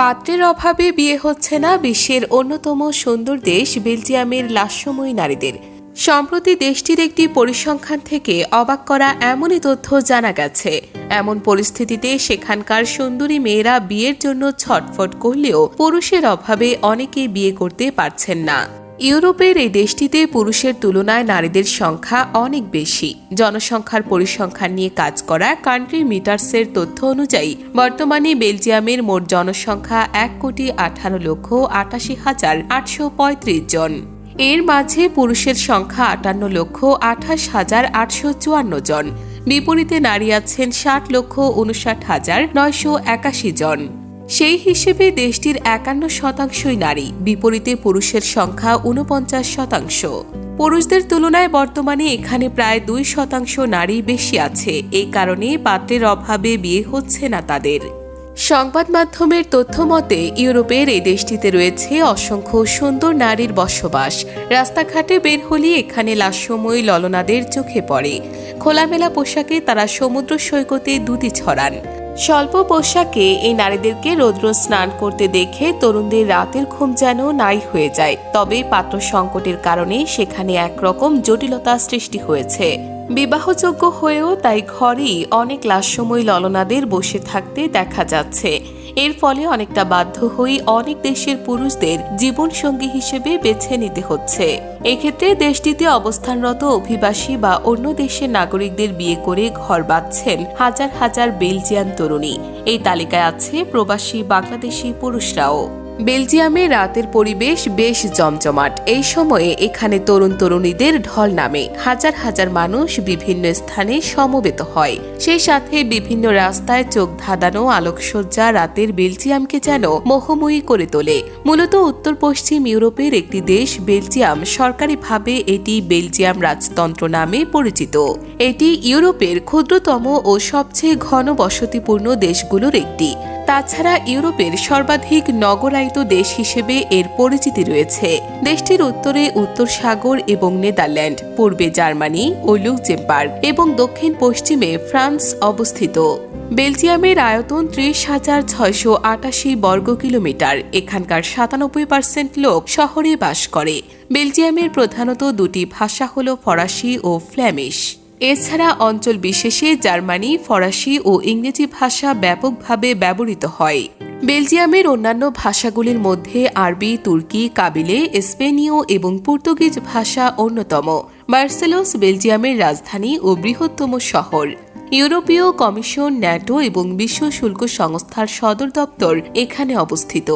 পাত্রের অভাবে বিয়ে হচ্ছে না বিশ্বের অন্যতম সুন্দর দেশ বেলজিয়ামের লাস্যময়ী নারীদের। সম্প্রতি দেশটির একটি পরিসংখ্যান থেকে অবাক করা এমনই তথ্য জানা গেছে। এমন পরিস্থিতিতে সেখানকার সুন্দরী মেয়েরা বিয়ের জন্য ছটফট করলেও পুরুষের অভাবে অনেকে বিয়ে করতে পারছেন না। ইউরোপের এই দেশটিতে পুরুষের তুলনায় নারীদের সংখ্যা অনেক বেশি। জনসংখ্যার পরিসংখ্যান নিয়ে কাজ করা কান্ট্রি মিটার্সের তথ্য অনুযায়ী, বর্তমানে বেলজিয়ামের মোট জনসংখ্যা এক কোটি আঠারো লক্ষ আটাশি হাজার আটশো পঁয়ত্রিশ জন। এর মাঝে পুরুষের সংখ্যা আটান্ন লক্ষ আঠাশ হাজার আটশো চুয়ান্ন জন। বিপরীতে নারী আছেন ষাট লক্ষ উনষাট হাজার নয়শো একাশি জন। সেই হিসেবে দেশটির একান্ন শতাংশই নারী, বিপরীতে পুরুষের সংখ্যা উনপঞ্চাশ শতাংশ। পুরুষদের তুলনায় বর্তমানে এখানে প্রায় দুই শতাংশ নারী বেশি আছে এই কারণে পাত্রের অভাবে বিয়ে হচ্ছে না তাদের। সংবাদ মাধ্যমের তথ্য মতে ইউরোপের এই দেশটিতে রয়েছে অসংখ্য সুন্দর নারীর বসবাস। রাস্তাঘাটে বের হলে এখানে লাস্যময়ী ললনাদের চোখে পড়ে। খোলামেলা পোশাকে তারা সমুদ্র সৈকতে দুটি ছড়ান। স্বল্প পোশাকে এই নারীদেরকে রৌদ্র স্নান করতে দেখে তরুণদের রাতের ঘুম যেন নাই হয়ে যায়। তবে পাত্র সংকটের কারণে সেখানে একরকম জটিলতা সৃষ্টি হয়েছে। বিবাহযোগ্য হয়েও তাই ঘরেই অনেক লাশ সময় ললনাদের বসে থাকতে দেখা যাচ্ছে। এর ফলে অনেকটা বাধ্য হয়ে অনেক দেশের পুরুষদের জীবনসঙ্গী হিসেবে বেছে নিতে হচ্ছে। এক্ষেত্রে দেশটিতে অবস্থানরত অভিবাসী বা অন্য দেশের নাগরিকদের বিয়ে করে ঘর বাঁধছেন হাজার হাজার বেলজিয়ান তরুণী। এই তালিকায় আছে প্রবাসী বাংলাদেশি পুরুষরাও। বেলজিয়ামে রাতের পরিবেশ বেশ জমজমাট। এই সময়ে এখানে তরুণ তরুণীদের ঢল নামে। হাজার হাজার মানুষ বিভিন্ন স্থানে সমবেত হয়। সেই সাথে বিভিন্ন রাস্তায় চোখ ধাঁধানো আলোকসজ্জা রাতের বেলজিয়ামকে যেন মোহময়ী করে তোলে। মূলত উত্তর পশ্চিম ইউরোপের একটি দেশ বেলজিয়াম সরকারিভাবে এটি বেলজিয়াম রাজতন্ত্র নামে পরিচিত। এটি ইউরোপের ক্ষুদ্রতম ও সবচেয়ে ঘন বসতিপূর্ণ দেশগুলোর একটি। তাছাড়া ইউরোপের সর্বাধিক নগরায়িত দেশ হিসেবে এর পরিচিতি রয়েছে। দেশটির উত্তরে উত্তর সাগর এবং নেদারল্যান্ড, পূর্বে জার্মানি ও লুকজেমবার্গ এবং দক্ষিণ পশ্চিমে ফ্রান্স অবস্থিত। বেলজিয়ামের আয়তন ত্রিশ হাজার ছয়শো আটাশি বর্গ কিলোমিটার, এখানকার সাতানব্বই পার্সেন্ট লোক শহরে বাস করে। বেলজিয়ামের প্রধানত দুটি ভাষা হল ফরাসি ও ফ্ল্যামিশ। এছাড়া অঞ্চল বিশেষে জার্মানি, ফরাসি ও ইংরেজি ভাষা ব্যাপকভাবে ব্যবহৃত হয়। বেলজিয়ামের অন্যান্য ভাষাগুলির মধ্যে আরবি, তুর্কি, কাবিলে, স্পেনীয় এবং পর্তুগিজ ভাষা অন্যতম। বার্সেলোস বেলজিয়ামের রাজধানী ও বৃহত্তম শহর। ইউরোপীয় কমিশন, ন্যাটো এবং বিশ্ব শুল্ক সংস্থার সদর দপ্তর এখানে অবস্থিত।